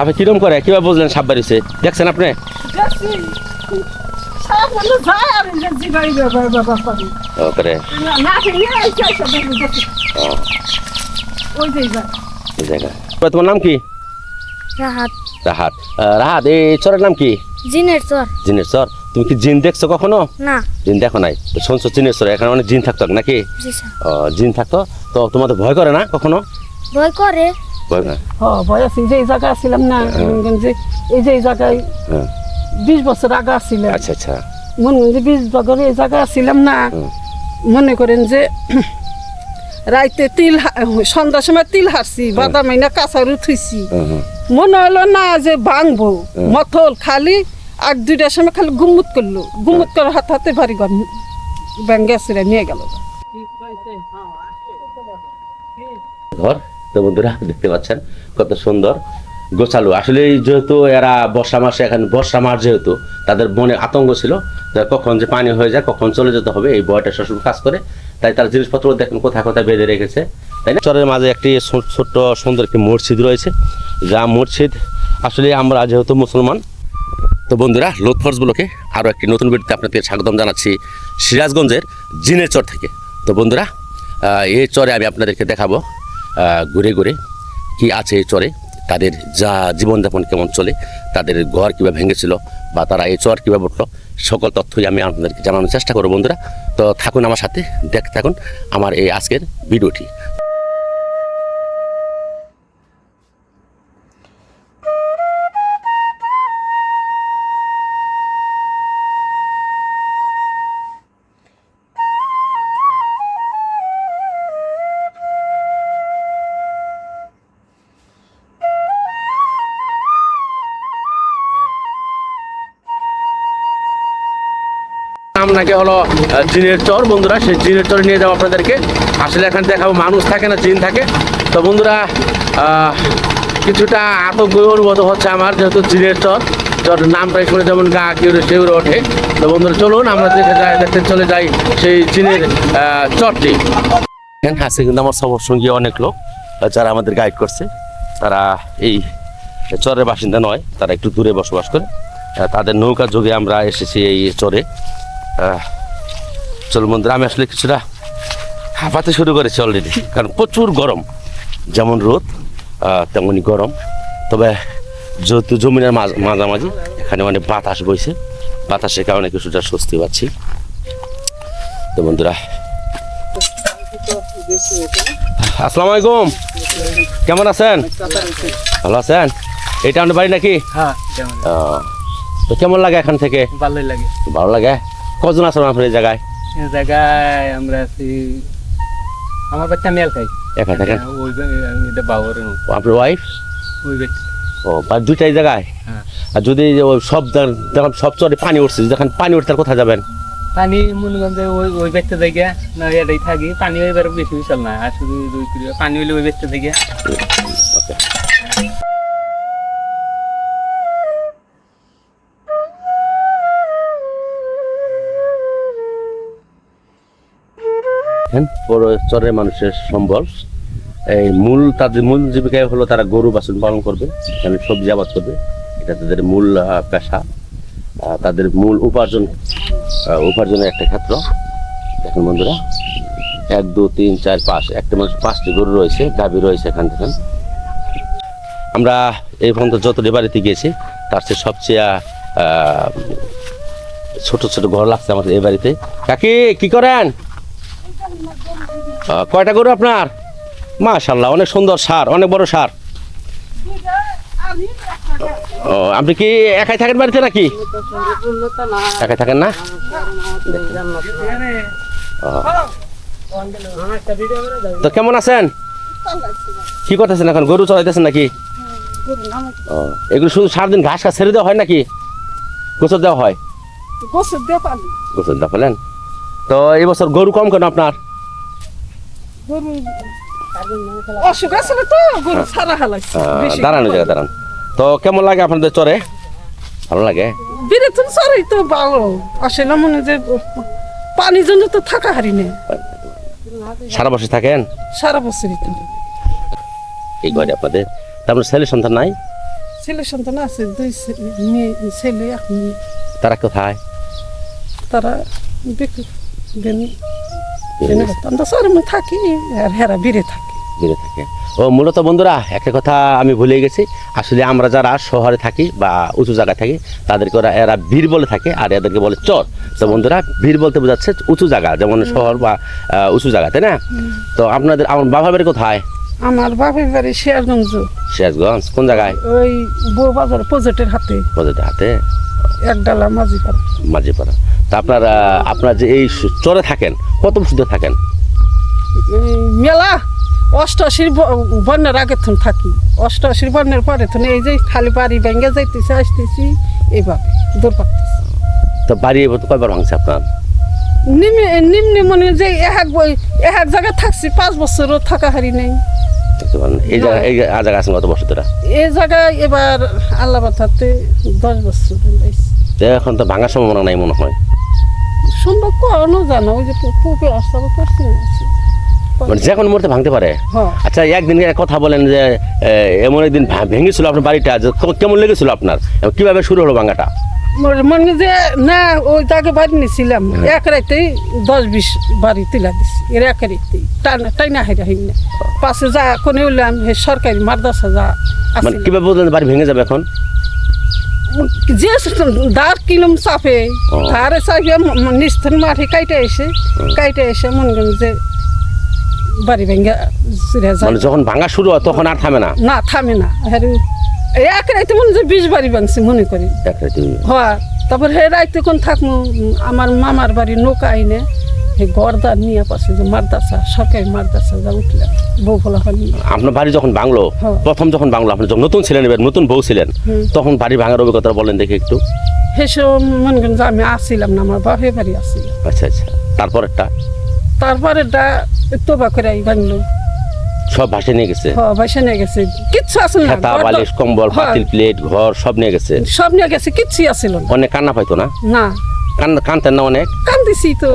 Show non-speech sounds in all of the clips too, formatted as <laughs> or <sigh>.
সাপে কিরম করে? কীভাবে বুঝলেন সাপ বাড়িছে? দেখছেন আপনি? তোমার নাম কি? রাহাত। রাহাত। আহ, রাহাত এই চরের নাম কি? জিনের চর। জিনের চর? তুমি কি জিন দেখছ কখনো? না। জিন দেখো নাই। তো শুনছো জিনের চর? এখানে অনেক জিন থাকতো নাকি? ও, জিন থাকতো? তো তোমাদের ভয় করে না কখনো? ভয় করে? ভয় করে হ ভয় আছে। যে এই জায়গায় ছিলাম না যে এই যে এই জায়গায় হ্যাঁ। বিশ বছর আগে আসছিলাম। আচ্ছা আচ্ছা। মনে করেন যে বিশ বছর এই জায়গায় ছিলাম না মনে করেন যে রাইতে তিল সন্ধ্যার সময় তিল হারছি বাদাম আইনা কাঁচারু থুইছি। মনে হলো না যে ভাঙবো। মথল খালি আর দুইটার সময় খালি গুমুত করল। গুমুত করে হাতে হাতে ভারী ঘর ব্যাঙ্গে আসলে নিয়ে গেল। ঘর। তো বন্ধুরা, দেখতে পাচ্ছেন কত সুন্দর গোছালো। আসলে যেহেতু এরা বর্ষা মাসে, এখন বর্ষা মাস যেহেতু, তাদের মনে আতঙ্ক ছিল যে কখন যে পানি হয়ে যায়, কখন চলে যেতে হবে, এই বয়টা সবসময় কাজ করে। তাই তার জিনিসপত্র দেখেন কোথায় কোথায় বেঁধে রেখেছে, তাই না? চরের মাঝে একটি ছোট্ট সুন্দর একটি মসজিদ রয়েছে। যা মসজিদ, আসলে আমরা যেহেতু মুসলমান, তো বন্ধুরা লোকফর্সগুলোকে আরও একটি নতুন ভিডিওতে আপনাদের স্বাগতম জানাচ্ছি সিরাজগঞ্জের জিনের চর থেকে। তো বন্ধুরা এই চরে আমি আপনাদেরকে দেখাবো ঘুরে ঘুরে কি আছে চরে, তাদের যা জীবনযাপন কেমন চলে, তাদের ঘর কীভাবে ভেঙেছিল বা তারা এই চর কীভাবে উঠল, সকল তথ্যই আমি আপনাদেরকে জানানোর চেষ্টা করব বন্ধুরা। তো থাকুন আমার সাথে দেখ থাকুন আমার এই আজকের ভিডিওটি। আপনাকে হলো জিনের চর বন্ধুরা সেই জিনের চরে নিয়ে যাব আপনাদেরকে। আসলে এখানে দেখাবো মানুষ থাকে না জিন থাকে। তো বন্ধুরা কিছুটা আতঙ্ক অনুভূত হচ্ছে আমার যেহেতু জিনের চর। চর নামটাই শুনে যেমন গা কেউরে সেউরে ওঠে। তো বন্ধুরা চলুন আমরা দেখে যাই দেখতে চলে যাই সেই আহ, চরটি। এখানে আছে কিন্তু আমার সবার সঙ্গী অনেক লোক যারা আমাদের গাইড করছে। তারা এই চরের বাসিন্দা নয় তারা একটু দূরে বসবাস করে। তাদের নৌকা যোগে আমরা এসেছি এই চরে। চল বন্ধুরা আমি আসলে কিছুটা হাঁপাতে শুরু করেছি অলরেডি কারণ প্রচুর গরম। যেমন রোদ তেমনই গরম। তবে যেহেতু জমিনের মাঝামাঝি এখানে মানে বাতাস বইছে। বাতাসের কারণে কিছুটা স্বস্তি পাচ্ছি। তো বন্ধুরা আসসালামু আলাইকুম। কেমন আছেন? ভালো আছেন? এটা আমাদের বাড়ি নাকি? হ্যাঁ তো কেমন লাগে এখান থেকে? ভালোই লাগে। ভালো লাগে? কজন আছেন আপনার এই জায়গায়? এই জায়গায় আমরা আছি আমার বাচ্চা মেল খাই একা থাকেন? ওই এটা বাবরের আপনার ওয়াইফ ওই বাচ্চা ও বা দুইটাই জায়গায়? হ্যাঁ। আর যদি ওই সব জায়গা- সব চরে পানি উঠছে যখন পানি উঠতে কোথায় যাবেন? পানি মনে করেন যে ওই ওই বাচ্চা জায়গা না এটাই থাকি। পানি এবার বেশি বিশাল না আর শুধু পানি হইলে ওই বাচ্চা জায়গা বড় চরের মানুষের সম্বল। এই মূল তাদের মূল জীবিকায় হলো তারা গরু, বাছুর পালন করবে এখানে সবজি আবাদ করবে। এটা তাদের মূল পেশা। তাদের মূল উপার্জন উপার্জনের একটা ক্ষেত্র। দেখেন বন্ধুরা, এক, দু, তিন, চার, পাঁচ, একটা মানুষ পাঁচটি গরু রয়েছে, গাভী রয়েছে এখান থেকে। আমরা এই পর্যন্ত যতটি বাড়িতে গিয়েছি, তার চেয়ে সবচেয়ে ছোট ছোট ঘর লাগছে আমাদের এই বাড়িতে। কাকি, কি করেন? কয়টা গরু আপনার? মাশাল্লাহ অনেক সুন্দর সার অনেক বড় সার। ও আপনি কি একাই থাকেন বাড়িতে নাকি? একাই থাকেন না? তো কেমন আছেন? কি করতেছেন এখন? গরু চড়াইতেছেন নাকি? ও এগুলো শুধু সারাদিন ঘাস ঘাস ছেড়ে দেওয়া হয় নাকি? গোসল দেওয়া হয়? গোসল দেওয়া ফেলেন তো এই বছর গরু কম কেন আপনার? গরু অসুখ আছিল তো গরু সারা হালাইছে বেশি দাঁড়ানো জায়গা দাঁড়ান। তো কেমন লাগে আপনাদের চরে? ভালো লাগে? বিরেতুন সারাই তো ভালো। আসলে মনে যে পানির জন্য তো থাকা হারি নেই। সারা বছর থাকেন? সারা বছরই তো। এই ঘরে আপনাদের? তারপর ছেলে সন্তান নাই? ছেলে সন্তান আছে দুই ছেলে মেয়ে ছেলে মেয়ে। তারা কোথায়? তারা বিক্রি আমরা থাকি আর হেরা বিরে থাকি। দূরে থাকে। ও মূলত বন্ধুরা একটা কথা আমি ভুলে গেছি। আসলে আমরা যারা শহরে থাকি বা উঁচু জায়গায় থাকি তাদেরকে ওরা এরা বীর বলে থাকে আর এদেরকে বলে চর। তো বন্ধুরা বীর বলতে বোঝাচ্ছে উঁচু জায়গা যেমন শহর বা উঁচু জায়গা তাই না? তো আপনাদের আমার বাবার বাড়ি কোথায়? আমার বাপের বাড়ি শেয়ারগঞ্জ সিরাজগঞ্জ কোন জায়গায়? ওই বউ বাজার প্রজেক্টের হাতে। প্রজাতির হাতে? এক ডালা মাঝি পাড়া মাঝিপাড়া। তা আপনার আপনার যে এই চরে থাকেন কত বছর থাকেন? মেলা অষ্টআশির বন্যার আগে থন থাকি। অষ্টআশির বন্যার পরে থন এই যে খালি বাড়ি ভেঙে যাইতেছি আসতেছি এইভাবে দূর তো বাড়ি এবার কয়বার ভাঙছে আপনার? নিম্নে নিম্নে মনে যে এক বই এক জায়গায় থাকছি পাঁচ বছরও থাকা হারি নেই। দেখতে পারেন এই জায়গা এই জায়গা আছেন কত বছর ধরে? এই জায়গায় এবার আল্লাহ বাতাতে দশ বছর এখন তো ভাঙার সম্ভাবনা নাই মনে হয়। সম্ভব কোনো জানো ওই যে করছি মানে কোনো মুহূর্তে ভাঙতে পারে। হ্যাঁ। আচ্ছা একদিন কথা বলেন যে এমন একদিন ভেঙেছিল আপনার বাড়িটা কেমন লেগেছিল আপনার? কীভাবে শুরু হলো ভাঙাটা? মনে- যে না ওই জায়গায় বাড়ি নিয়েছিলাম এক রাইতেই দশ বিশ বাড়ি তুলা দিছি। এর এক রাইতেই। টানা টাইনা হাইরা হইন না। পাশে যা কোনে উঠলাম হে সরকারি মাদ্রাসা যা মানে কীভাবে বললেন বাড়ি ভেঙে যাবে এখন? যে দাঁড় কিলম চাপে। ধারে চাপে নিস্থান মাঠে কাইটে এসে কাইটে এসে মনে করেন যে বাড়ি ভেঙে মানে যখন ভাঙা শুরু হয় তখন আর থামে না? না থামে না। হেরে এক রাইতে মনে যে বিশ বাড়ি ভাঙছে মনে করি। এক রাতে। হয় তারপর হে রাইতে কোন থাকব আমার মামার বাড়ি নৌকা আইনে হে গর্দা নিয়ে পাশে যে মারদাসা সরকারি মারদাসা যা উঠলে বউ ফলা আপনার বাড়ি যখন ভাঙলো হ্যাঁ। প্রথম যখন ভাঙলো আপনি যখন নতুন ছিলেন এবার নতুন বউ ছিলেন তখন বাড়ি ভাঙার অভিজ্ঞতা বলেন দেখি একটু। হেসে মনে করেন যে আমি আসছিলাম না আমার বাপের বাড়ি আসছিলাম আচ্ছা আচ্ছা। তারপর একটা তারপরে ডা তোবা করে আই ভাঙলো সব ভাসে নিয়ে গেছে। হ বাইসা নিয়ে গেছে। কিচ্ছু আসল না। খাতা বালিশ কম্বল হ্যাঁ, পাতিল প্লেট ঘর সব নিয়ে গেছে। সব নিয়ে গেছে কিচ্ছুই আসছিল না। অনেক কান্না পাইতো না? না। কান কানতেন না অনেক? কান্দিছি তো।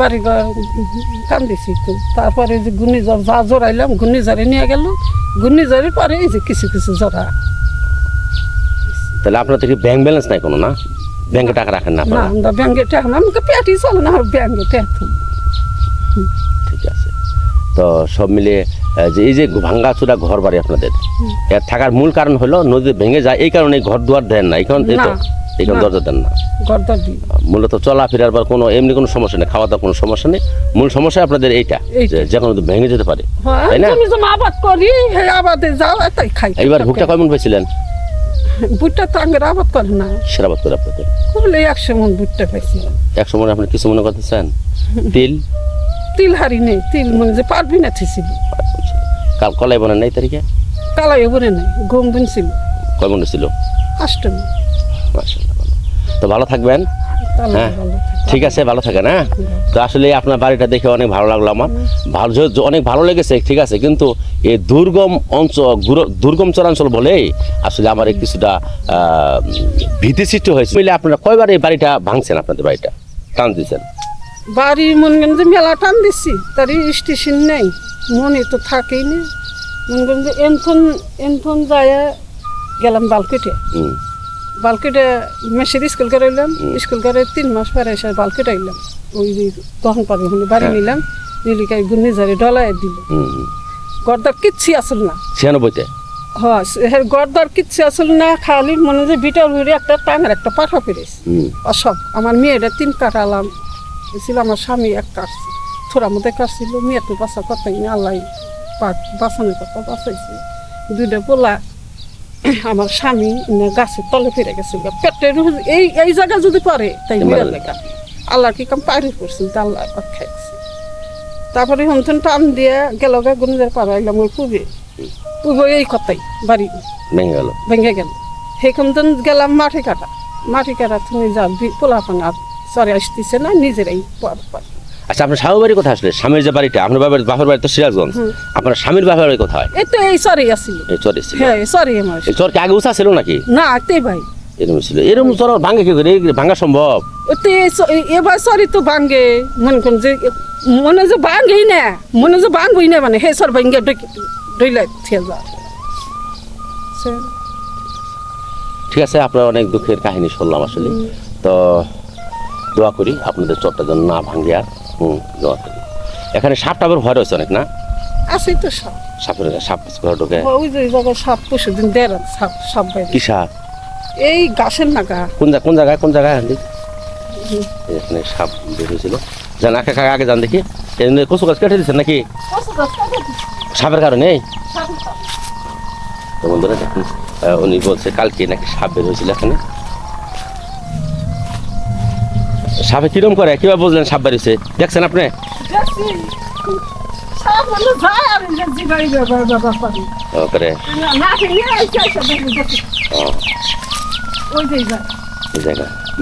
বাড়ি ঘর কান্দিছি তো। তারপরে যে ঘূর্ণিঝড় যা জোরাইলাম ঘূর্ণিঝড়ে নিয়ে গেল। ঘূর্ণিঝড়ের পরে এই যে কিছু কিছু জোড়া। তাহলে আপনার থেকে ব্যাংক ব্যালেন্স নাই কোনো না? ব্যাংকে টাকা রাখেন না না আপনারা ব্যাঙ্গে টাকা আমাকে পেটি চলে না ব্যাঙ্গে টাকা ঠিক আছে তো সব মিলিয়ে যে এই যে ভাঙ্গা ভাঙ্গাচুরা ঘর বাড়ি আপনাদের এর থাকার মূল কারণ হলো নদী ভেঙে যায় এই কারণে ঘর দুয়ার দেন না এই কারণ এই কারণ। দরজা দেন না। মূলত চলাফেরার বা কোনো এমনি কোনো সমস্যা নেই খাওয়া দাওয়ার কোনো সমস্যা নেই। মূল সমস্যা আপনাদের এইটা। যে কোনো ভেঙে যেতে পারে হ্যাঁ তাই না? আবাদ করি আবাদে যাও তাই খাই। এইবার ভুট্টা কয়মন পেয়েছিলেন? ভুট্টা তো আঙ্গের আবাদ করে না সেরাবাদ করে আপনাদের। খুবলে একশো মন ভুট্টা পাইছি এক সময় আপনি কিছু মনে করতেছেন? তিল? তিল হারি নেই তিল মনে যে পারবি না থিছিল কাল কলাই বনেন নাই তারিখে? কালাই বলে নেই গম বুনছিল। কয়মন ছিল? অষ্টমী মাশাআল্লাহ, ভালো। তো ভালো থাকবেন হ্যাঁ। ঠিক আছে ভালো থাকেন হ্যাঁ? তো আসলে আপনার বাড়িটা দেখে অনেক ভালো লাগল আমার। ভালো অনেক ভালো লেগেছে ঠিক আছে কিন্তু এই দুর্গম অঞ্চল দুর্গম চরাঞ্চল বলেই আসলে আমার কিছুটা ভীতি সৃষ্টি হয়েছে। আপনারা কয়বার এই বাড়িটা ভাঙছেন আপনাদের বাড়িটা? টান দিয়েছেন। বাড়ি মনে করেন যে মেলা টান দিছি তার স্টেশন নেই মনে তো থাকেই না। মনে করেন যে এনথন এনথন যায় গেলাম বালকেটে বালকেটে মেসের স্কুল করে এলাম স্কুল করে তিন মাস পরে এসে বালকেটে আইলাম। ওই তখন পাবে ওখানে বাড়ি হ্যাঁ। নিলাম নিলিকায় ঘূর্ণিঝড়ে ডলায় দিল। গর্দার কিচ্ছু আসল না। ছিয়ানব্বইতে? হ্যাঁ সে গর্দার কিচ্ছু আসল না খালি মনে যে বিটার একটা টাঙের একটা পাঠা পেরেছে। অসব আমার মেয়েটা তিন কাটালাম ছিল আমার স্বামী এক কাটছে থোড়া মধ্যে কাটছিল মেয়ে বাসা কথাই না আল্লাহ বাঁচানোর কথা বাঁচাইছে। দুইটা পোলা আমার স্বামী গাছের তলে ফিরে গেছে পেটের এই এই জায়গা যদি পারে তাই মেয়ের জায়গা আল্লাহ কি কাম পাইরে করছিল তা আল্লাহ খাইছে। তারপরে হন্তন টান দিয়ে গেল গা গুণিদের পাড়া এলাম ওই পুবে পুবে এই কথাই বাড়ি ভেঙে গেল। ভেঙে গেল। থেকে গেলাম মাঠে কাটা মাঠে কাটা তুমি যা পোলা পানা সরে আসতেছে না নিজেরাই আচ্ছা আপনার স্বামীর বাড়ি কোথায় আসলে? স্বামীর যে বাড়িটা আপনার বাবার বাপের বাড়ি তো সিরাজগঞ্জ। আপনার স্বামীর বাপের বাড়ি কোথায়? এই তো এই সরে আসিল। এই চরে ছিল হ্যাঁ সরি আমার। এই চর আগে উঁচা ছিল নাকি? না তে ভাই। এরকম ছিল। এরকম চর ভাঙে কি করে? ভাঙা সম্ভব। ওতে এবার সরি তো ভাঙ্গে মনে করেন যে মনে যে ভাঙ্গেই না মনে যে ভাঙ্গই না মানে। হে সর ভাঙ্গে ডইলে যা। ঠিক আছে আপনার অনেক দুঃখের কাহিনী শুনলাম আসলে। তো দোয়া করি আপনাদের চরটা যেন না ভাঙে আর হুম দোয়া করি। এখানে সাপ টাপের ভয় রয়েছে অনেক না? আছে তো সাপ। সাপের সাপ ঘর ঢোকে? ওই যে জায়গায় সাপ পশু দিন দেড় সাপ সাপ বাইরে। কি সাপ? এই গাছের নাগা। কোন জায়গা কোন জায়গায় কোন জায়গায় আনলি? এখানে সাপ বের হয়েছিল। যান আগে আগে আগে যান দেখি। কচু গাছ কেটে দিচ্ছেন নাকি? সাপের কারণে? তো বন্ধুরা দেখুন উনি বলছে কালকে নাকি সাপ বের হয়েছিল এখানে। সাপে কিরম করে? কীভাবে বুঝলেন সাপ বেরিয়েছে দেখছেন আপনি?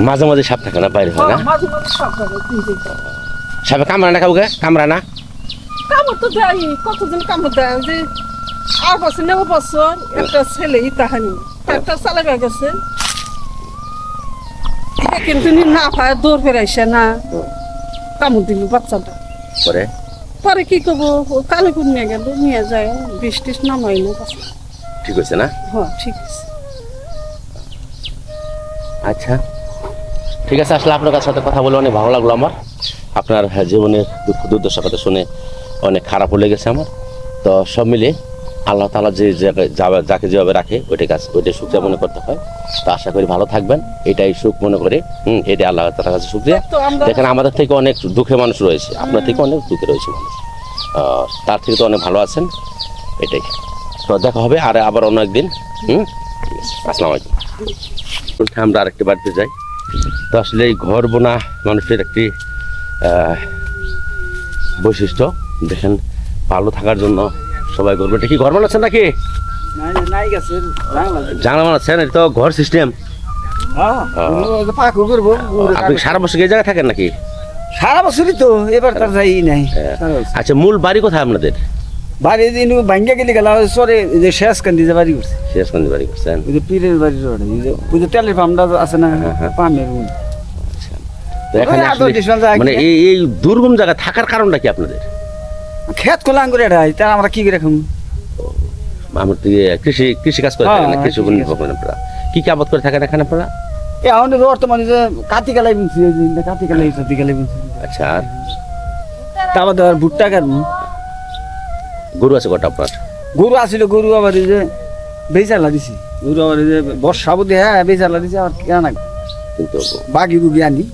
মাঝে মাঝে সাপ থাকে না বাইরে হয় না? সাপ কামড়া না কাউকে? কামড়া না? কামড় তো দেয় কতদিন কামড় দেয়? যে আর বছর নেব বছর একটা ছেলে তাহানি। একটা চালাবে গেছে। কিন্তু না পায় দৌড় ফেরাইছে না। কামড় দিল বাচ্চাটা। করে পরে কি করব? কালীপুর নিয়ে গেল নিয়ে যায় বিষ টিস নামাইলো ঠিক হয়েছে না? হ্যাঁ ঠিক আছে। আচ্ছা ঠিক আছে আসলে আপনার সাথে কথা বলে অনেক ভালো লাগল আমার। আপনার জীবনের দুঃখ দুর্দশা কথা শুনে অনেক খারাপ লেগেছে আমার। তো সব মিলে আল্লাহ তালা যে জায়গায় যাকে যেভাবে রাখে ওইটা কাজ ওইটাই সুখ মনে করতে হয়। তো আশা করি ভালো থাকবেন। এটাই সুখ মনে করে। হুম এটাই আল্লাহ তালার কাছে সুখ দিয়ে দেখেন আমাদের থেকে অনেক দুঃখে মানুষ রয়েছে। আপনার থেকে অনেক দুঃখে রয়েছে মানুষ। তার থেকে তো অনেক ভালো আছেন। এটাই। তো দেখা হবে আর আবার অন্য একদিন। হুম আসসালামু আলাইকুম। আমরা আরেকটি বাড়িতে যাই। তো আসলে এই ঘর বোনা মানুষের একটি বৈশিষ্ট্য। দেখেন ভালো থাকার জন্য সবাই করবে এটা কি ঘর বানাচ্ছেন নাকি? নাই গেছে জানা বানাচ্ছেন এটা তো ঘর সিস্টেম পাকু করব আপনি সারা বছর এই জায়গায় থাকেন নাকি? সারা বছরই তো এবার তার যাই নাই। আচ্ছা মূল বাড়ি কোথায় আপনাদের? বাড়ি দিন ভাঙ্গা গেলে গেল সরে যে শেষ কান্দি যে বাড়ি করছে। শেষগঞ্জ বাড়ি করছেন। ওই যে পীরের বাড়ি রোড ওই যে তেলের পাম্পটা আছে না পামের জায়গা মানে এই এই দুর্গম জায়গা থাকার কারণটা কি আপনাদের? খেত খোলা আঙ্গুর এটা তা আমরা কি করে খাব আমার তো ইয়ে কৃষি কৃষি কাজ করে হ্যাঁ, থাকেন না? হ্যাঁ, কৃষি কৃষি নির্ভর করেন আপনারা কি কি আবাদ করে থাকেন এখানে আপনারা? এখন বর্তমানে যে কাতি কালাই বুনছি কাতি কালাই কাতি কালাই বুনছি। আচ্ছা আর? তারপর দেওয়ার ভুট্টা কাটবো। গরু আছে কটা আপনার? গরু আসিল গরু আবার এই যে বেচালা দিছি। গরু আবার এই যে বর্ষা বুদ্ধি হ্যাঁ বেচালা দিছি আর কেন কিন্তু বাগি বুগি আনি।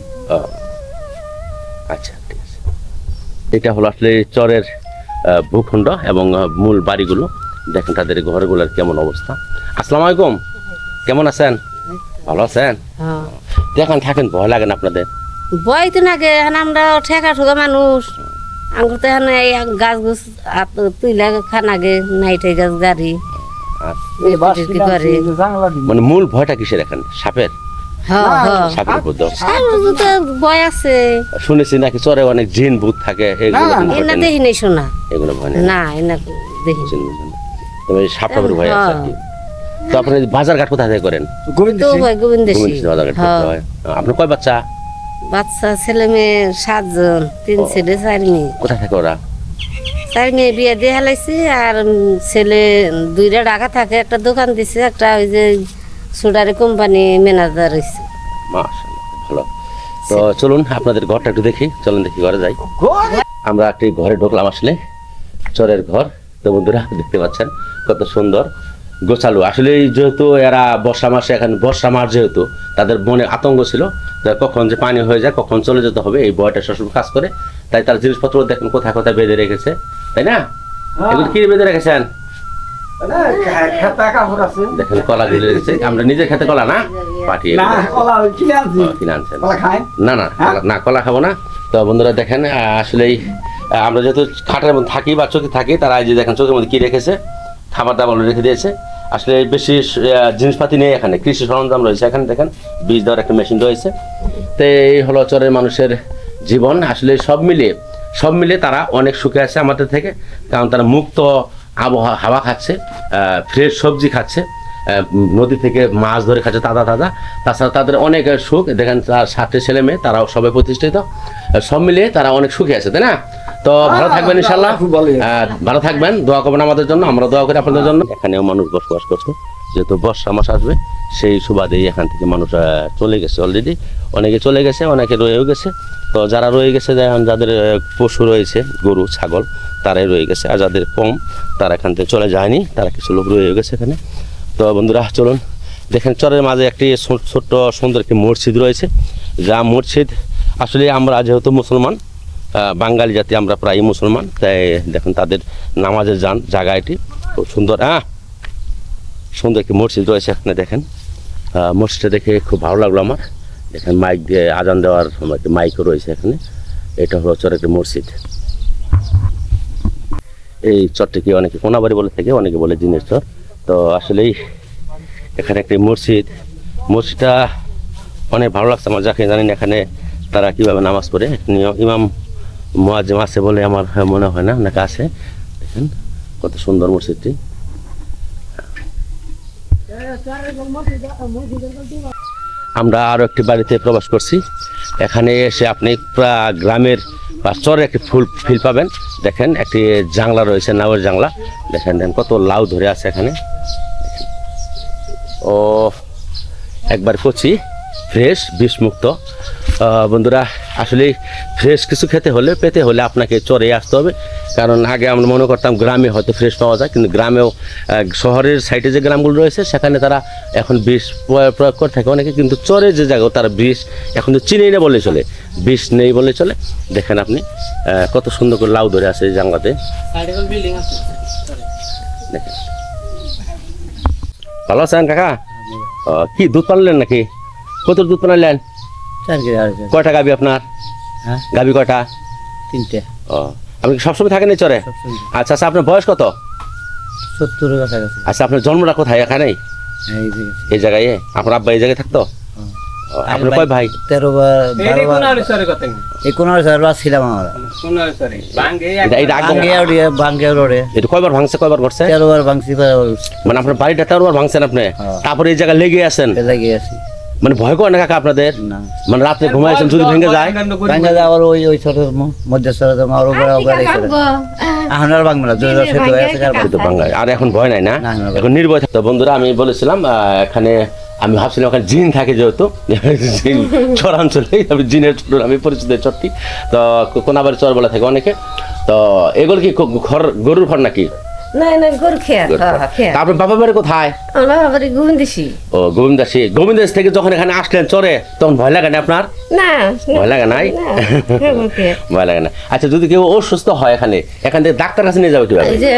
আচ্ছা। এটা হলো আসলে চরের ভূখণ্ড এবং মূল বাড়িগুলো। দেখেন তাদের ঘরগুলোর কেমন অবস্থা। আসসালামু আলাইকুম। কেমন আছেন? ভালো আছেন? হ্যাঁ। দেখেন থাকেন ভয় লাগে না আপনাদের। ভয় তো নাকি এখন আমরা ঠেকা ঠোকা মানুষ। আঙ্গুর তো এখন এই গাছ গুছ তুইলা খানাগে নাইটে গাছ গাড়ি। করে। মানে মূল ভয়টা কিসের এখানে? সাপের? হ্যাঁ হ্যাঁ। আছে। শুনেছি নাকি চরে অনেক জিন ভূত থাকে এগুলো না, কোনো ভয় এনা নেই। দেখি নাই শোনা। এগুলো ভয় না এনা দেখি জিন ভূত নেই। তবে সাপ টাপের ভয় আছে আর কি। তো আপনি বাজার ঘাট কোথা থেকে করেন? হয়। আপনার কয় বাচ্চা? বাচ্চা ছেলে মেয়ে সাতজন তিন ছেলে চার মেয়ে। কোথা থেকে ওরা? চার মেয়ে বিয়ে দিয়ে হেলাইছে আর ছেলে দুইটা ঢাকা থাকে একটা দোকান দিছে একটা ওই যে সুডারি কোম্পানি ম্যানেজার হয়েছে মাশাআল্লাহ, ভালো। তো চলুন আপনাদের ঘরটা একটু দেখি। চলুন দেখি ঘরে যাই। আমরা একটি ঘরে ঢুকলাম আসলে। চরের ঘর। তো বন্ধুরা দেখতে পাচ্ছেন কত সুন্দর। গোছালো। আসলে যেহেতু এরা বর্ষা মাসে এখন বর্ষা মাস যেহেতু তাদের মনে আতঙ্ক ছিল যে কখন যে পানি হয়ে যায় কখন চলে যেতে হবে। এই বয়টা সবসময় কাজ করে। তাই তার জিনিসপত্র দেখুন কোথায় কোথায় বেঁধে রেখেছে। তাই না? এগুলো কি বেঁধে রেখেছেন? দেখেন কলা দিয়ে আমরা নিজের খেতে কলা না পাঠিয়ে না না হ্যাঁ? না কলা খাব না। তো বন্ধুরা দেখেন আসলেই আমরা যেহেতু খাটের মধ্যে থাকি বা চোখে থাকি তারা এই যে দেখেন চোখের মধ্যে কি রেখেছে খাবার দাবার রেখে দিয়েছে। আসলে বেশি জিনিসপাতি নেই এখানে। কৃষি সরঞ্জাম রয়েছে এখানে দেখেন বীজ দেওয়ার একটা মেশিন রয়েছে। তো এই হলো চরের মানুষের জীবন। আসলে সব মিলিয়ে সব মিলিয়ে তারা অনেক সুখে আছে আমাদের থেকে কারণ তারা মুক্ত আবহাওয়া, হাওয়া খাচ্ছে ফ্রেশ সবজি খাচ্ছে নদী থেকে মাছ ধরে খাচ্ছে তাজা তাজা। তাছাড়া তাদের অনেক সুখ, দেখেন তার সাথে ছেলে মেয়ে, তারাও সবাই প্রতিষ্ঠিত। সব মিলিয়ে তারা অনেক সুখে আছে, তাই না? তো ভালো থাকবেন ইনশাল্লাহ ভালো থাকবেন, দোয়া করবেন আমাদের জন্য, আমরা দোয়া করি আপনাদের জন্য। এখানেও মানুষ বসবাস করছে, যেহেতু বর্ষা মাস আসবে, সেই সুবাদেই এখান থেকে মানুষ চলে গেছে অলরেডি অনেকে চলে গেছে, অনেকে রয়েও গেছে। তো যারা রয়ে গেছে যাদের পশু রয়েছে, গরু, ছাগল, তারাই রয়ে গেছে। আর যাদের কম, তারা এখান থেকে চলে যায়নি, তারা কিছু লোক রয়ে গেছে এখানে। তো বন্ধুরা, চলুন, দেখেন চরের মাঝে একটি ছোট্ট সুন্দর একটি মসজিদ রয়েছে। যা মসজিদ, আসলে আমরা যেহেতু মুসলমান বাঙালি জাতি, আমরা প্রায় মুসলমান, তাই দেখুন তাদের নামাজের যান, জায়গা এটি, খুব সুন্দর হ্যাঁ সুন্দর একটি মসজিদ রয়েছে এখানে, দেখেন। মসজিদটা দেখে খুব ভালো লাগল আমার। দেখেন মাইক দিয়ে আজান দেওয়ার একটি মাইকও রয়েছে এখানে। এটা হলো চর একটি মসজিদ। এই চরটিকে অনেকে কোনাবাড়ি বলে থাকে, অনেকে বলে জিনের চর। তো আসলেই এখানে একটি মসজিদ। মসজিদটা অনেক ভালো লাগছে আমার, যাকে জানেন এখানে তারা কীভাবে নামাজ পড়ে। ইমাম মোয়াজ্জেম আছে বলে আমার মনে হয় না নাকি আছে। দেখেন, কত সুন্দর মসজিদটি। আমরা আরও একটি বাড়িতে প্রবেশ করছি। এখানে এসে আপনি গ্রামের বা চরের একটি ফুল, ফিল পাবেন। দেখেন, একটি জাংলা রয়েছে, নাওয়ের জাংলা দেখেন দেখেন, কত লাউ ধরে আছে এখানে। ও, একবার কচি, ফ্রেশ, বিষমুক্ত। বন্ধুরা আসলে ফ্রেশ কিছু খেতে হলে পেতে হলে আপনাকে চরে আসতে হবে। কারণ আগে আমরা মনে করতাম গ্রামে হয়তো ফ্রেশ পাওয়া যায় কিন্তু গ্রামেও শহরের সাইডে যে গ্রামগুলো রয়েছে সেখানে তারা এখন বিষ প্রয়োগ- করে থাকে অনেকে কিন্তু চরে যে জায়গা তারা বিষ এখন তো চিনেই না বলে চলে। বিষ নেই বলে চলে। দেখেন আপনি কত সুন্দর করে লাউ ধরে আছে এই জানলাতে। দেখেন। ভালো আছেন কাকা? ও, কি দুধ পানলেন নাকি? কত দুধ পানালেন? কয়টা গাবি আপনার? হ্যাঁ? গাবি কয়টা? তিনটে। ও আপনি সবসময় থাকেন এই চরে আচ্ছা আচ্ছা আপনার বয়স কত? সত্তরের কাছাকাছি। আচ্ছা আপনার জন্মটা কোথায়? এখানেই এই জায়গায়। আপনার আব্বা এই জায়গায় থাকতো? আপনার কয় ভাই? তেরো বার ছিলাম আমরা। এটা কয়বার ভাঙছে কয়বার করছে তেরো ভাঙছি মানে আপনার বাড়িটা তেরোবার ভাঙছেন আপনি? হ্যাঁ। তারপরে এই জায়গায় লেগে আছেন? পেলে গিয়েছি মানে ভয় করে না কাকা আপনাদের? মানে রাতে ঘুমাইছেন যদি ভেঙে যায়? ভাঙ্গে যাওয়ার ওই ওই ছোট মধ্যে ছোট আমার উপরে উপরে এখন আর না দুই হাজার সেতু হয়ে আছে আর তো বাংলায় আর এখন ভয় নাই না? এখন নির্ভয় থাকতো বন্ধুরা আমি বলেছিলাম এখানে আমি ভাবছিলাম ওখানে জিন থাকে যেহেতু। জিন চরাঞ্চলে আমি জিনের চর আমি পরিচিত চরটি। তো কোনাবাড়ি চর বলে থাকে অনেকে। তো এগুলো কি ঘর গরুর ঘর নাকি? না না গরু খেয়ার গরুর ঘর। খেয়ার তা আপনার বাবা বাড়ি কোথায়? আমরা ঘুম দিছি ও গোবিন্দাসী গোবিন্দাস থেকে যখন এখানে আসলেন চরে তখন ভয় লাগে না আপনার? না ভয় লাগে নাই? খেয়ার? <laughs> ভয় লাগে না। আচ্ছা যদি কেউ অসুস্থ হয় এখানে এখান থেকে ডাক্তার কাছে নিয়ে যাবে কীভাবে? যে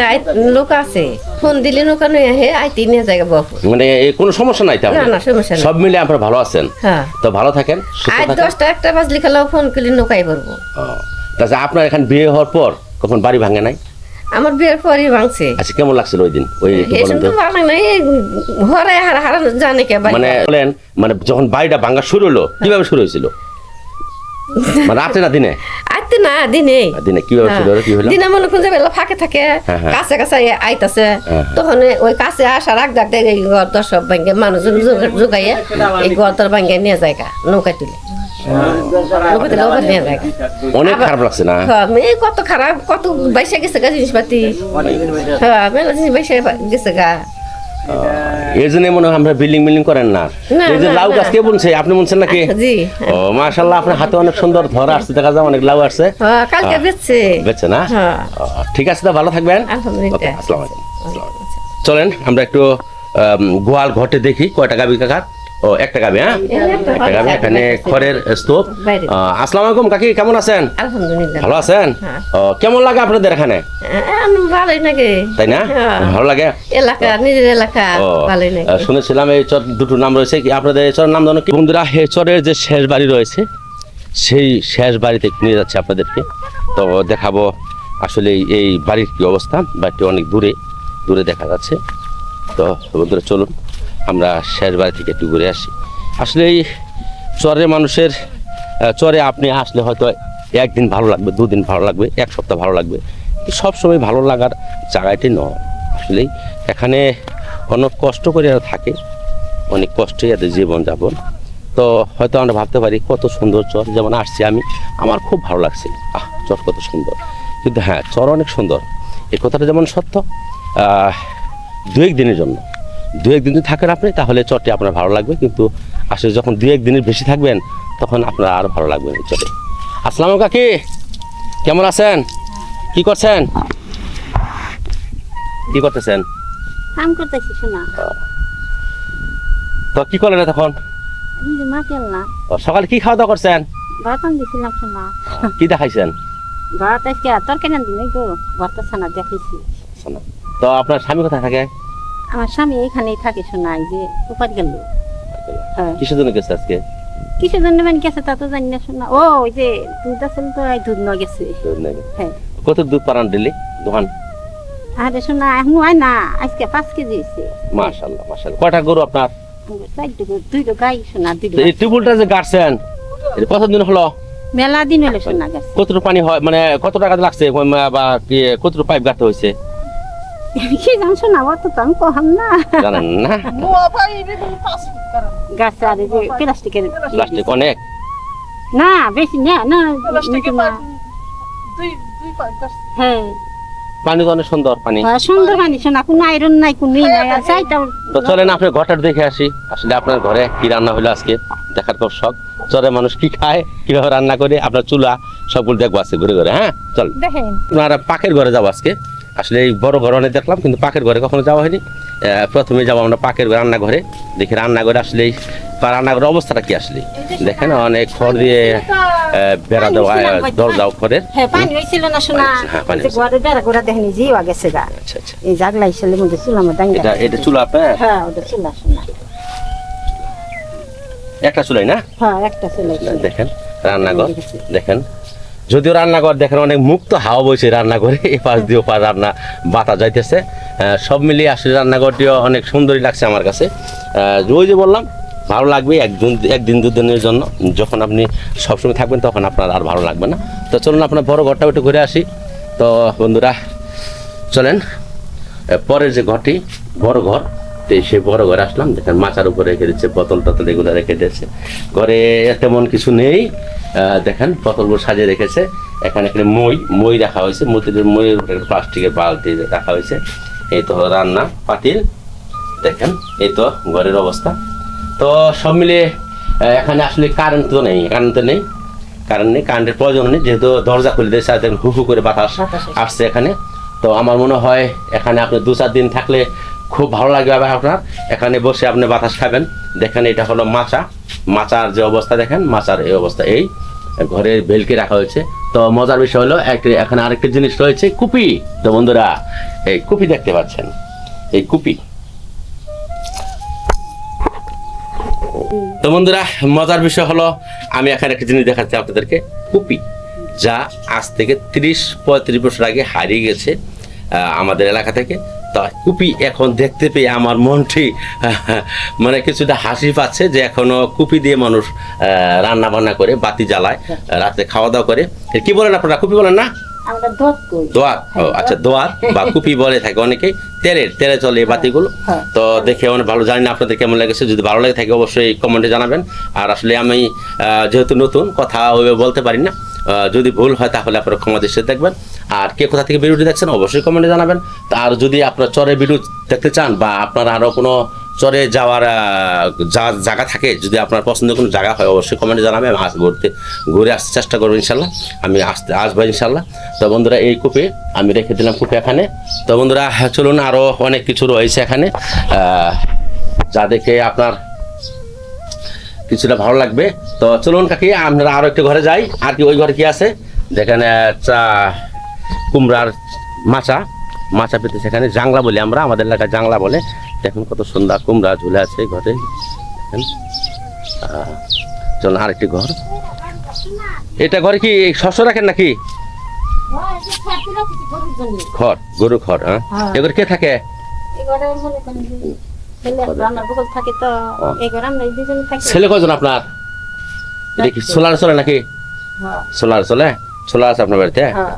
লোক আছে ফোন দিলে নৌকা নয় হে আইতে নিয়ে যায় বাপু মানে কোনো সমস্যা নাই তেমন না, না, সমস্যা নাই। সব মিলে আপনারা ভালো আছেন? হ্যাঁ। তো ভালো থাকেন দশটা একটা বাজলে খেলাও ফোন করলে নৌকায় পড়ব তাছাড়া আপনার এখানে বিয়ে হওয়ার পর কখন বাড়ি ভাঙে নাই? আমার বিয়ের পরই ভাঙছে। আচ্ছা কেমন লাগছিল ওই দিন ওই একটু বলেন তো ভালো নাই হরে হারা হারা জানে কে মানে বলেন মানে যখন বাড়িটা ভাঙা শুরু হলো কীভাবে শুরু হয়েছিল? <laughs> রাতে না দিনে? আইতে না দিনে। দিনে কীভাবে শুরু হলো কি হলো? দিনে মনে খুঁজে বেলা ফাঁকে থাকে হ্যাঁ, হ্যাঁ। কাছে কাছে আইতাছে। হ্যাঁ। তখন ওই কাছে আসার আগ ডাক এই ঘর দশ সব ভাঙ্গে মানুষজন জোগাইয়ে এই ঘর তোর ভাঙ্গে নিয়ে যায় গা, নৌকা তুলে ওখানে নিয়ে যায় গা। অনেক খারাপ লাগছে না? হ্যাঁ, কত খারাপ কত বাইসা গেছে গা জিনিসপাতি। হ্যাঁ মেলা জিনিস বাইসা গেছে গা। এই জন্য মনে হয় আমরা বিল্ডিং বিল্ডিং করেন না। এই যে লাউ গাছ কে বলছে আপনি বলছেন নাকি? ও মাশাল্লাহ আপনার হাতে অনেক সুন্দর ধরা আসছে দেখা যায় অনেক লাউ আসছে। কালকে বেচছে। বেচছে না। ঠিক আছে তা ভালো থাকবেন। আসসালামু আলাইকুম। চলেন আমরা একটু গোয়াল ঘটে দেখি কয়টা গাবি কাকার। ও একটা গাবি হ্যাঁ? একটা গাবি এখানে খড়ের স্তূপ। আহ, আসসালামু আলাইকুম কাকি কেমন আছেন? আলহামদুলিল্লাহ। ভালো আছেন? হ্যাঁ। ও, কেমন লাগে আপনাদের এখানে? ভালোই নাকি তাই না? হ্যাঁ। ভালো লাগে? এলাকা নিজের এলাকা ভালোই নাকি শুনেছিলাম এই চর দুটো নাম রয়েছে কি? আপনাদের এই চরের নাম জানো কি? বন্ধুরা এই চরের যে শেষ বাড়ি রয়েছে সেই শেষ বাড়িতে নিয়ে যাচ্ছে আপনাদেরকে। তো দেখাবো আসলে এই- এই বাড়ির কি অবস্থা বাড়িটি অনেক দূরে দূরে দেখা যাচ্ছে। তো বন্ধুরা চলুন। আমরা শেষ বাড়ি থেকে একটু ঘুরে আসি। আসলে এই চরের মানুষের চরে আপনি আসলে হয়তো একদিন ভালো লাগবে, দুদিন ভালো লাগবে, এক সপ্তাহ ভালো লাগবে। সব সময় ভালো লাগার জায়গাটি নয়। আসলেই এখানে অনেক কষ্ট করে এরা থাকে, অনেক কষ্টে এদের জীবনযাপন। তো হয়তো আমরা ভাবতে পারি, কত সুন্দর চর। যেমন আসছি আমি, আমার খুব ভালো লাগছে। আহ, চর কত সুন্দর। কিন্তু হ্যাঁ চর অনেক সুন্দর। এই কথাটা যেমন সত্য দু এক দিনের জন্য। দু একদিন যদি থাকেন আপনি তাহলে চটে আপনার ভালো লাগবে। কিন্তু আসলে যখন দু একদিনের বেশি থাকবেন তখন আপনার আরও ভালো লাগবে এই চরে আসসালামু কাকি। কেমন আছেন? কি করছেন? কি করতেছেন? কাম করতেছি শোনা। তো কি করলেন তখন না সকালে কি খাওয়া দাওয়া করছেন? ভাত দিছিলাম শোনা। কি দেখাইছেন? ভাত আজকে তরকারি নাই গো ভর্তা ছানা দেখেছি শোনো। তো আপনার স্বামী কোথায় থাকে? আমার স্বামী এখানেই থাকে শোনা যে উপার গেল। হ্যাঁ। কিসের জন্য গেছে আজকে? কিসের জন্য মানে গেছে তা তো জানি না শোনা ও ওই যে দুধ তো দুধ গেছে। হ্যাঁ। কত দুধ পারান ডেলি? দোকান? আরে শোনা এখন হয় না আজকে পাঁচ কেজি হয়েছে। মাশাল্লাহ মাশাল্লাহ কয়টা গরু আপনার? চারটে গাই শোনা দুইটো এই টিউবওয়েলটা যে গাড়ছেন কতদিন হলো? মেলা দিন হলে শোনা গেছে। কতটুকু পানি হয় মানে কত টাকা লাগছে বা কতটুকু পাইপ গাড়তে হয়েছে? কি তো আমি কহাম না। জানেন না? গাছে আর যে প্লাস্টিকের প্লাস্টিক অনেক। না বেশি না না হ্যাঁ। পানি তো অনেক সুন্দর পানি। সুন্দর পানি শোনা কোনো আয়রন নাই কোনো নাই আর চাইটা তো চলেন আপনার ঘরটা দেখে আসি। আসলে আপনার ঘরে কি রান্না হলো আজকে? দেখার খুব শখ চরে মানুষ কি খায় কীভাবে রান্না করে আপনার চুলা সবগুলো দেখব আজকে ঘুরে ঘুরে হ্যাঁ? চল। দেখেন। আপনারা পাকের ঘরে যাব আজকে। আসলে এই বড় ঘর অনেক দেখলাম কিন্তু পাকের ঘরে কখনো যাওয়া হয়নি। প্রথমে যাব আমরা পাকের ঘরে রান্নাঘরে। দেখি রান্নাঘরে আসলে এই রান্নাঘরের অবস্থাটা কি আসলে? দেখেন অনেক খড় দিয়ে বেড়া দেওয়া দরজাও খড়ের। হ্যাঁ পানি হয়েছিল না শোনা। হ্যাঁ, ঘরে বেড়া গোড়া দেখেনি জিও গেছে গা। আচ্ছা আচ্ছা। এই জাগলা হিসেবে মধ্যে চুলাম ডাঙ্গা এটা এটা চুলা আপনার? হ্যাঁ ওটা চুলা শোনা। একটা চুলাই না? হ্যাঁ একটা চুলা দেখেন রান্নাঘর দেখেন। যদিও রান্নাঘর দেখেন অনেক মুক্ত হাওয়া বইছে রান্নাঘরে এ পাশ দিয়ে ও পাশ রান্না বাতা যাইতেছে। সব মিলিয়ে আসলে রান্নাঘরটিও অনেক সুন্দরই লাগছে আমার কাছে। ওই যে বললাম, ভালো লাগবে একদিন একদিন দুদিনের জন্য। যখন আপনি সবসময় থাকবেন তখন আপনার আর ভালো লাগবে না। তো চলুন আপনার বড় ঘরটা একটু ঘুরে আসি। তো বন্ধুরা, চলেন পরের যে ঘরটি, বড় ঘর। তো সেই বড় ঘরে আসলাম দেখেন মাচার উপরে রেখে দিচ্ছে বোতল টতল এগুলো রেখে দিয়েছে। ঘরে তেমন কিছু নেই দেখেন বোতলগুলো সাজিয়ে রেখেছে। এখানে এখানে মই মই রাখা হয়েছে মতিদের মইয়ের উপরে প্লাস্টিকের বালতি রাখা হয়েছে। এই তো রান্না পাতিল দেখেন এই তো ঘরের অবস্থা। তো সব মিলিয়ে এখানে আসলে কারেন্ট তো নেই কারেন্ট তো নেই কারেন্ট নেই কারেন্টের প্রয়োজন নেই যেহেতু দরজা খুলে দিয়েছে হু হু করে বাতাস আসছে। এখানে। তো আমার মনে হয় এখানে আপনি দু চার দিন থাকলে খুব ভালো লাগবে আপনার। এখানে বসে আপনি বাতাস খাবেন। দেখেন এটা হলো মাচা। মাচার যে অবস্থা দেখেন, মাচার এই অবস্থা। এই ঘরের বেলকে রাখা হয়েছে। তো মজার বিষয় হলো, একটি এখানে আরেকটি জিনিস রয়েছে, কুপি। তো বন্ধুরা, এই কুপি দেখতে পাচ্ছেন। এই কুপি। তো বন্ধুরা, মজার বিষয় হলো, আমি এখানে একটা জিনিস দেখাচ্ছি আপনাদেরকে। কুপি, যা আজ থেকে তিরিশ পঁয়ত্রিশ বছর আগে হারিয়ে গেছে আমাদের এলাকা থেকে। তা কুপি এখন দেখতে পেয়ে আমার মনটি <laughs> মানে কিছুটা হাসি পাচ্ছে যে এখনও কুপি দিয়ে মানুষ রান্না বান্না করে বাতি জ্বালায় রাতে খাওয়া দাওয়া করে। কি বলেন আপনারা? কুপি বলেন না? দোয়ার ও আচ্ছা দোয়ার বা <laughs> কুপি বলে থাকে অনেকে। তেলের তেলে চলে এই বাতিগুলো। হ্যাঁ। তো দেখে অনেক ভালো জানি না আপনাদের কেমন লেগেছে। যদি ভালো লাগে থাকে অবশ্যই কমেন্টে জানাবেন। আর আসলে আমি যেহেতু নতুন কথা ওইভাবে বলতে পারি না। যদি ভুল হয় তাহলে আপনারা ক্ষমা দৃষ্টিতে দেখবেন। আর কে কোথা থেকে ভিডিওটি দেখছেন অবশ্যই কমেন্টে জানাবেন। আর যদি আপনার চরে ভিডিও দেখতে চান বা আপনার আরও কোনো চরে যাওয়ার যা, জায়গা থাকে, যদি আপনার পছন্দের কোনো জায়গা হয়, অবশ্যই কমেন্টে জানাবেন। আমি আস ঘুরতে ঘুরে আসতে চেষ্টা করব ইনশাল্লাহ। আমি আসতে, আসব ইনশাল্লাহ। তো বন্ধুরা, এই কূপে আমি রেখে দিলাম কূপে এখানে। তো বন্ধুরা, চলুন আরও অনেক কিছু রয়েছে এখানে। যা দেখে আপনার কিছুটা ভালো লাগবে। তো চলুন কাকি আমরা আরও একটু ঘরে যাই। আর কি ওই ঘরে কি আছে? যেখানে চা কুমড়ার মাচা। মাচা পেতে সেখানে জাংলা বলি আমরা আমাদের এলাকায় জাংলা বলে। দেখুন কত সুন্দর কুমড়া ঝুলে আছে ঘরে। দেখেন চলুন আরেকটি ঘর। এটা ঘরে কি শস্য রাখেন নাকি? খড় গরু খড় হ্যাঁ? হ্যাঁ। এগুলো কে থাকে? করেন ছেলে কজন আপনার? এটা কি সোলার চলে নাকি? হ্যাঁ। সোলার চলে? সোলার আছে আপনার বাড়িতে? হ্যাঁ।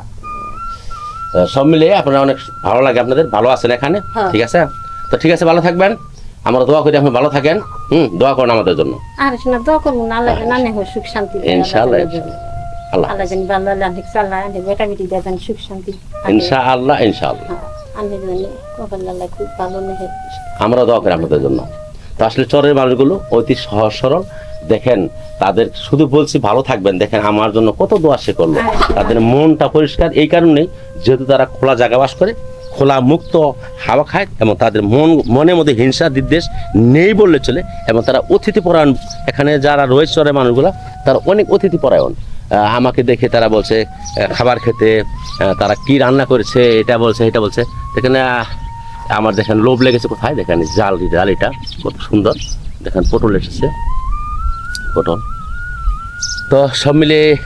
সব মিলিয়ে আপনার অনেক ভালো লাগে আপনাদের ভালো আছেন এখানে হ্যাঁ। ঠিক আছে? তো ঠিক আছে ভালো থাকবেন। আমরা দোয়া করি আপনি ভালো থাকেন হুম? দোয়া করুন আমাদের জন্য। আর শোনা দোয়া করব না লাগে না নেই সুখ শান্তি। ইনশাআল্লাহ, আল্লাহ ইনশাআল্লাহ। আল্লাহ জানি ভালো আল্লাহ ঠিক আনে বেটা বেটি সুখ শান্তি। ইনশা আল্লাহ ইনশা জানি আল্লাহ খুব ভালো নেহে আমরা দোয়া করি আপনাদের জন্য। তো আসলে চরের মানুষগুলো অতি সহজ, সরল। দেখেন, তাদের শুধু বলছি ভালো থাকবেন, দেখেন আমার জন্য কত দোয়া সে করল। তাদের মনটা পরিষ্কার, এই কারণেই যেহেতু তারা খোলা জায়গা বাস করে, খোলা মুক্ত হাওয়া খায় এবং তাদের মন, মনের মধ্যে হিংসা, বিদ্বেষ নেই বললে চলে এবং তারা অতিথি পরায়ণ। এখানে যারা রয়েছে চরের মানুষগুলো, তারা অনেক অতিথি পরায়ণ। আমাকে দেখে তারা বলছে খাবার খেতে তারা কি রান্না করেছে, এটা বলছে এটা বলছে। এখানে আমার দেখেন লোভ লেগেছে কোথায়? দেখেন জাল জাল এটা কত সুন্দর। দেখেন পটল এসেছে। পটল। তো সব মিলে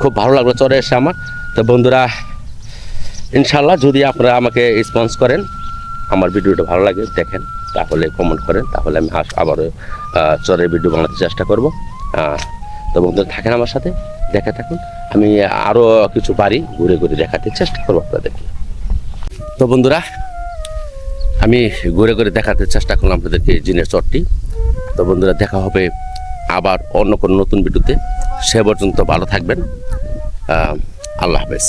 খুব ভালো লাগল চরে এসে আমার। তো বন্ধুরা ইনশাল্লাহ যদি আপনারা আমাকে রেসপন্স করেন, আমার ভিডিওটা ভালো লাগে, দেখেন, তাহলে কমেন্ট করেন, তাহলে আমি আস- আবারও চরের ভিডিও বানাতে চেষ্টা করব। তো বন্ধুরা থাকেন আমার সাথে, দেখে থাকুন। আমি আরও কিছু পারি, ঘুরে ঘুরে দেখাতে চেষ্টা করব আপনাদেরকে। তো বন্ধুরা আমি ঘুরে ঘুরে দেখাতে চেষ্টা করলাম আপনাদেরকে জিনের চটটি। তো বন্ধুরা, দেখা হবে আবার অন্য কোনো নতুন ভিডিওতে। সে পর্যন্ত ভালো থাকবেন। আল্লাহ হাফেজ।